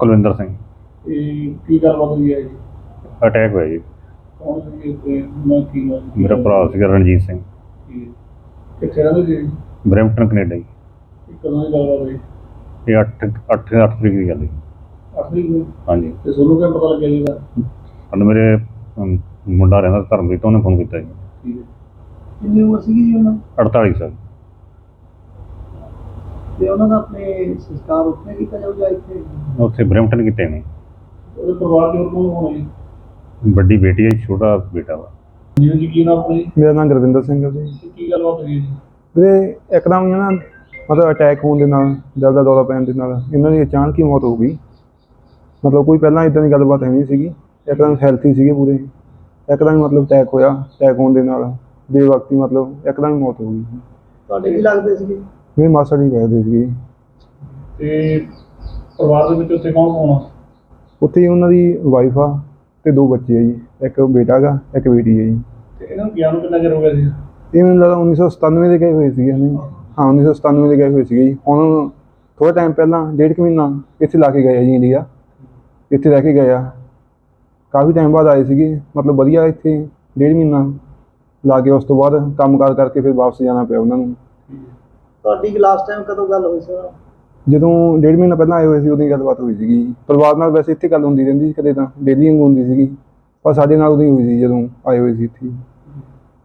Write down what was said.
ਕੁਲਵਿੰਦਰ ਸਿੰਘ। ਇਹ ਕੀ ਗੱਲਬਾਤ ਹੋਈ ਹੈ ਜੀ? ਅਟੈਕ ਹੋਇਆ ਜੀ। ਕੌਣ ਸੀ ਤੇ ਮੈਂ ਕੀ ਨਾਮ ਸੀ? ਮੇਰਾ ਭਰਾ ਸੀਗਾ ਰਣਜੀਤ ਸਿੰਘ। ਹੈ। ਕਿੱਥੇ ਰਹਿੰਦੇ ਸੀ ਜੀ? ਬਰੈਂਪਟਨ ਕੈਨੇਡਾ ਜੀ। ਇਹ ਕਦੋਂ ਦੀ ਗੱਲਬਾਤ ਹੋਈ? ਇਹ 8 8 8 ਤਰੀਕ ਦੀ ਗੱਲ ਹੈ ਨੂੰ? ਹਾਂਜੀ। ਤੇ ਤੁਹਾਨੂੰ ਕਿਵੇਂ ਪਤਾ ਲੱਗਿਆ ਜੀ ਇਹਦਾ? ਸਾਨੂੰ ਮੇਰੇ ਅਮ, ਮੁੰਡਾ ਰਹਿੰਦਾ ਧਰਮਜੀਤ ਉਹਨੇ ਫੋਨ ਕੀਤਾ ਜੀ। ਠੀਕ ਹੈ। ਕਿੰਨੀ ਉਮਰ ਸੀਗੀ ਜੀ ਉਹਨਾਂ 48 ਸਾਲ। ਤੇ ਉਹਨਾਂ ਦਾ ਆਪਣੇ ਸੰਸਕਾਰ ਉੱਥੇ ਕੀਤਾ ਜਾਊਗਾ ਇੱਥੇ? ਉੱਥੇ ਬਰੈਂਪਟਨ ਕੀਤੇ ਨੇ। ਉਹਦੇ ਪਰਿਵਾਰ ਦੇ ਹੋਰ ਕੌਣ ਹੋਣਾ ਜੀ? ਵੱਡੀ ਬੇਟੀ ਹੈ ਛੋਟਾ ਬੇਟਾ ਵਾ। ਜੀ ਜੀ ਕੀ ਨਾਮ ਆਪਣਾ ਜੀ? ਮੇਰਾ ਨਾਮ ਗੁਰਵਿੰਦਰ ਸਿੰਘ ਹੈ ਜੀ। ਤੇ ਕੀ ਗੱਲਬਾਤ ਹੋਈ ਹੈ ਜੀ? ਵੀਰੇ ਇੱਕਦਮ ਹੀ ਨਾ ਮਤਲਬ ਅਟੈਕ ਹੋਣ ਦੇ ਨਾਲ ਦਿਲ ਦਾ ਦੌਰਾ ਪੈਣ ਦੇ ਨਾਲ ਇਹਨਾਂ ਦੀ ਅਚਾਨਕ ਹੀ ਮੌਤ ਹੋ ਗਈ। ਮਤਲਬ ਕੋਈ ਪਹਿਲਾਂ ਇਦਾਂ ਦੀ ਗੱਲਬਾਤ ਹੈ ਨਹੀਂ ਸੀਗੀ। ਇੱਕਦਮ ਹੈਲਥੀ ਸੀਗੇ ਪੂਰੇ। ਇੱਕਦਮ ਹੀ ਮਤਲਬ ਅਟੈਕ ਹੋਇਆ ਅਟੈਕ ਹੋਣ ਦੇ ਨਾਲ ਬੇਵਕਤੀ ਮਤਲਬ ਇੱਕਦਮ ਹੀ ਮੌਤ ਹੋ ਗਈ। ਤੁਹਾਡੇ ਕੀ ਲੱਗਦੇ ਸੀਗੇ? ਮੇਰੇ ਮਾਸਾ ਜੀ ਕਹਿੰਦੇ ਸੀਗੇ। ਤੇ ਪਰਿਵਾਰ ਦੇ ਵਿੱਚ ਉੱਥੇ ਕੌਣ ਕੌਣ ਆ? ਉੱਥੇ ਉਹਨਾਂ ਦੀ ਵਾਈਫ ਆ ਤੇ ਦੋ ਬੱਚੇ ਆ ਜੀ। ਇੱਕ ਬੇਟਾ ਗਾ ਇੱਕ ਬੇਟੀ ਹੈ ਜੀ। ਤੇ ਇਹਨਾਂ ਨੂੰ ਗਿਆ ਨੂੰ ਕਿੰਨਾ ਚਿਰ ਹੋ ਗਿਆ ਸੀ? ਇਹ ਮੈਨੂੰ ਲੱਗਦਾ 1997 ਦੇ ਗਏ ਹੋਏ ਸੀਗੇ ਨਹੀਂ ਹਾਂ 1997 ਦੇ ਗਏ ਹੋਏ ਸੀਗੇ ਜੀ। ਹੁਣ ਥੋੜਾ ਟਾਈਮ ਪਹਿਲਾਂ ਡੇਢ ਕੁ ਮਹੀਨਾ ਇੱਥੇ ਲਾ ਕੇ ਗਏ ਆ ਜੀ ਇੰਡੀਆ। ਇੱਥੇ ਰਹਿ ਕੇ ਗਏ ਆ। ਕਾਫੀ ਟਾਈਮ ਬਾਅਦ ਆਏ ਸੀਗੇ। ਮਤਲਬ ਵਧੀਆ ਇੱਥੇ ਡੇਢ ਮਹੀਨਾ ਲਾ ਕੇ ਉਸ ਤੋਂ ਬਾਅਦ ਕੰਮਕਾਰ ਕਰਕੇ ਫਿਰ ਵਾਪਸ ਜਾਣਾ ਪਿਆ ਉਹਨਾਂ ਨੂੰ। ਤੁਹਾਡੀ ਲਾਸਟ ਟਾਈਮ ਕਦੋਂ ਗੱਲ ਹੋਈ ਸੀ ਉਹਨਾਂ ਜਦੋਂ ਡੇਢ ਮਹੀਨਾ ਪਹਿਲਾਂ ਆਏ ਹੋਏ ਸੀ, ਉਦੋਂ ਹੀ ਗੱਲਬਾਤ ਹੋਈ ਸੀਗੀ। ਪਰਿਵਾਰ ਨਾਲ ਵੈਸੇ ਇੱਥੇ ਗੱਲ ਹੁੰਦੀ ਰਹਿੰਦੀ ਸੀ, ਕਦੇ ਤਾਂ। ਡੇਲੀ ਵਾਂਗੂ ਹੁੰਦੀ ਸੀਗੀ। ਪਰ ਸਾਡੇ ਨਾਲ ਉਦੋਂ ਹੀ ਹੋਈ ਸੀ ਜਦੋਂ ਆਏ ਹੋਏ ਸੀ ਇੱਥੇ।